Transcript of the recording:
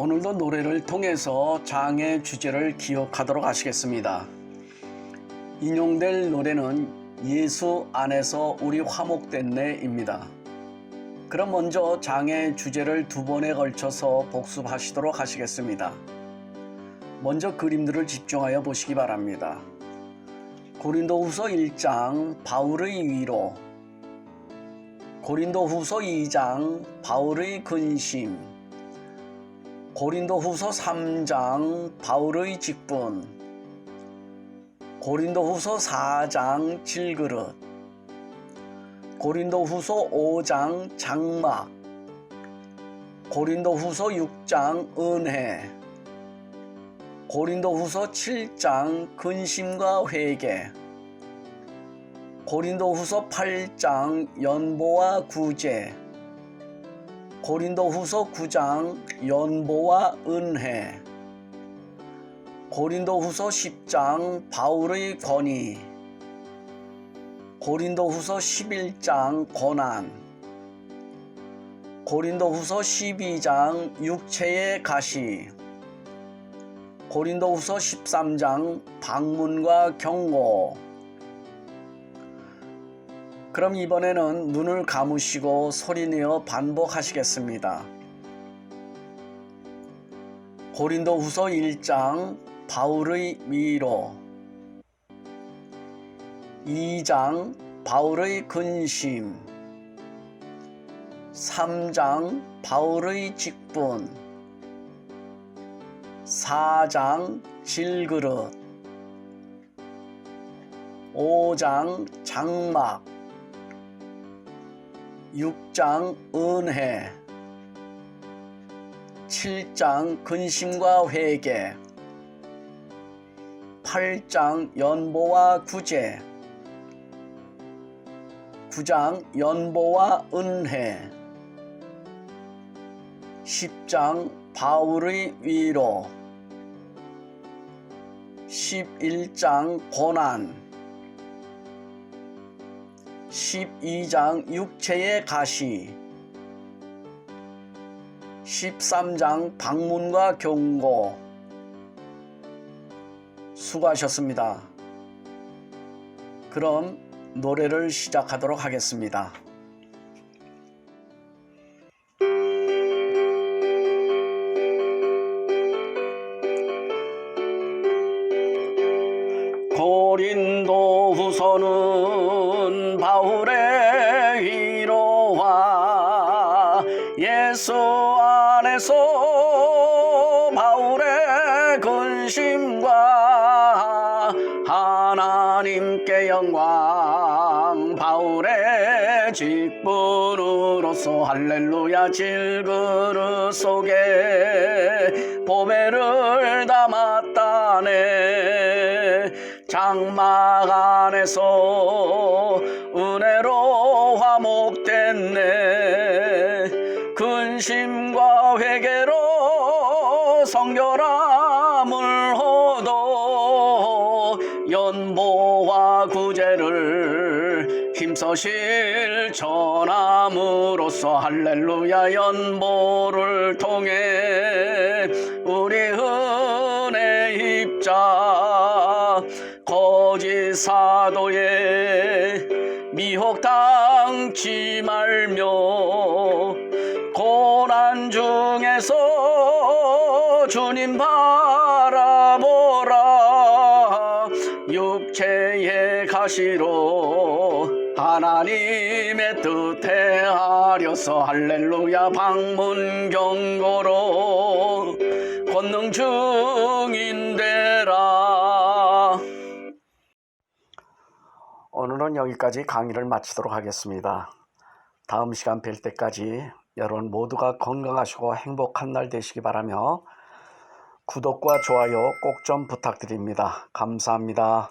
오늘도 노래를 통해서 장의 주제를 기억하도록 하시겠습니다. 인용될 노래는 예수 안에서 우리 화목됐네입니다. 그럼 먼저 장의 주제를 두 번에 걸쳐서 복습하시도록 하시겠습니다. 먼저 그림들을 집중하여 보시기 바랍니다. 고린도후서 1장 바울의 위로 고린도후서 2장 바울의 근심 고린도후서 3장 바울의 직분. 고린도후서 4장 질그릇. 고린도후서 5장 장막. 고린도후서 6장 은혜. 고린도후서 7장 근심과 회개. 고린도후서 8장 연보와 구제 고린도후서 9장 연보와 은혜. 고린도후서 10장 바울의 권위. 고린도후서 11장 고난 고린도후서 12장 육체의 가시. 고린도후서 13장 방문과 경고 그럼 이번에는 눈을 감으시고 소리내어 반복하시겠습니다. 고린도 후서 1장 바울의 위로. 2장 바울의 근심. 3장 바울의 직분. 4장 질그릇. 5장 장막 6장 은혜 7장 근심과 회개 8장 연보와 구제 9장 연보와 은혜 10장 바울의 위로 11장 고난 12장 육체의 가시 13장 방문과 경고 수고하셨습니다. 그럼 노래를 시작하도록 하겠습니다. 고린도 후서는 바울의 위로와 예수 안에서 바울의 근심과 하나님께 영광 바울의 직분으로서 할렐루야 질그릇 속에 보배를 담았다네. 장막 안에서 근심과 회개로 성결함을 호도 연보와 구제를 힘써 실천함으로써 할렐루야 연보를 통해 우리 은혜 입자 거짓 사도의 미혹 당치 말며 고난 중에서 주님 바라보라. 육체의 가시로 하나님의 뜻에 하려서 할렐루야 방문 경고로 권능 중인데라 오늘은 여기까지 강의를 마치도록 하겠습니다. 다음 시간 뵐 때까지 여러분 모두가 건강하시고 행복한 날 되시기 바라며 구독과 좋아요 꼭 좀 부탁드립니다. 감사합니다.